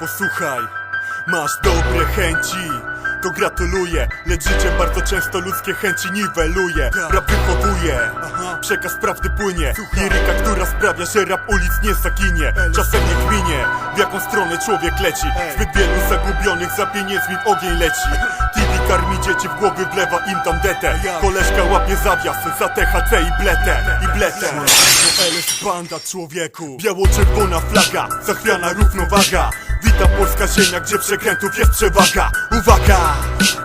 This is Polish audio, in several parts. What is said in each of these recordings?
Posłuchaj, masz dobre chęci. To gratuluję, lecz życie bardzo często ludzkie chęci niweluje. Rap wychowuje, przekaz prawdy płynie. Liryka, która sprawia, że rap ulic nie zaginie. Czasem nie kminie, w jaką stronę człowiek leci. Zbyt wielu zagubionych za pieniędzmi w ogień leci. TV karmi dzieci, w głowy wlewa im tam detę. Koleżka łapie zawias za THC i bletę. I bletę. LS banda człowieku. Biało-czerwona flaga, zachwiana równowaga Witam polska ziemia, gdzie przekrętów jest przewaga. Uwaga!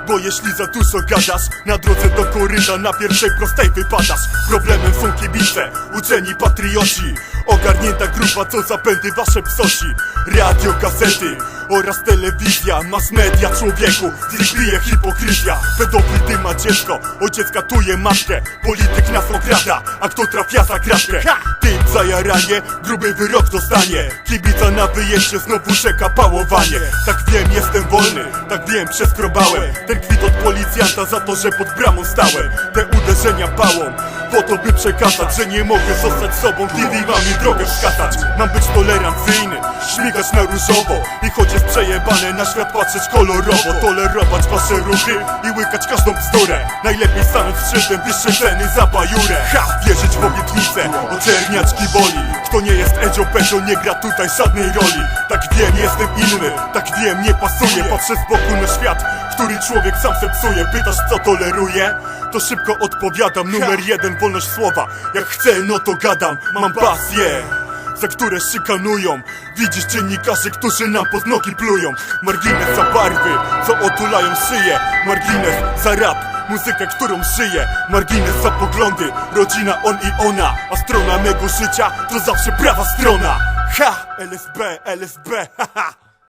Bo jeśli za dużo gadasz Na drodze do koryta na pierwszej prostej wypadasz. Problemem są kibice, uczeni patrioci. Ogarnięta grupa, co zapędy wasze psoci Radio, gazety oraz telewizja Mass media człowieku, z bije hipokryzja. Pedofil ty ma dziecko, ojciec katuje matkę. Polityk nas okrada, a kto trafia za kratkę Tym zajaranie, gruby wyrok dostanie. Kibica na wyjeździe znowu czeka pałowanie. Tak wiem, jestem wolny, tak wiem, przeskrobałem. Ten kwit od policjanta za to, że pod bramą stałem. Te uderzenia pałą, po to by przekazać Że nie mogę zostać sobą, TV ma mi drogę wskazać. Mam być tolerancyjny, śmigać na różowo. I choć jest przejebane, na świat patrzeć kolorowo. Tolerować wasze ruchy i łykać każdą bzdurę. Najlepiej stanąć z szyldem, wyższe ceny za bajurę. Ha! Wierzyć w obietnice, oczerniaczki woli. Kto nie jest Edzio Pedzio, nie gra tutaj żadnej roli. Tak jestem inny, tak wiem, nie pasuje Patrzę z boku na świat, który człowiek sam se psuje Pytasz co toleruje? To szybko odpowiadam, numer jeden, wolność słowa. Jak chcę, no to gadam, mam pasję za które szykanują. Widzisz dziennikarzy, którzy nam pod nogi plują. Margines za barwy, co otulają szyję. Margines za rap, muzykę, którą żyję Margines za poglądy, rodzina on i ona. A strona mego życia to zawsze prawa strona Ha! LFB, LFB, haha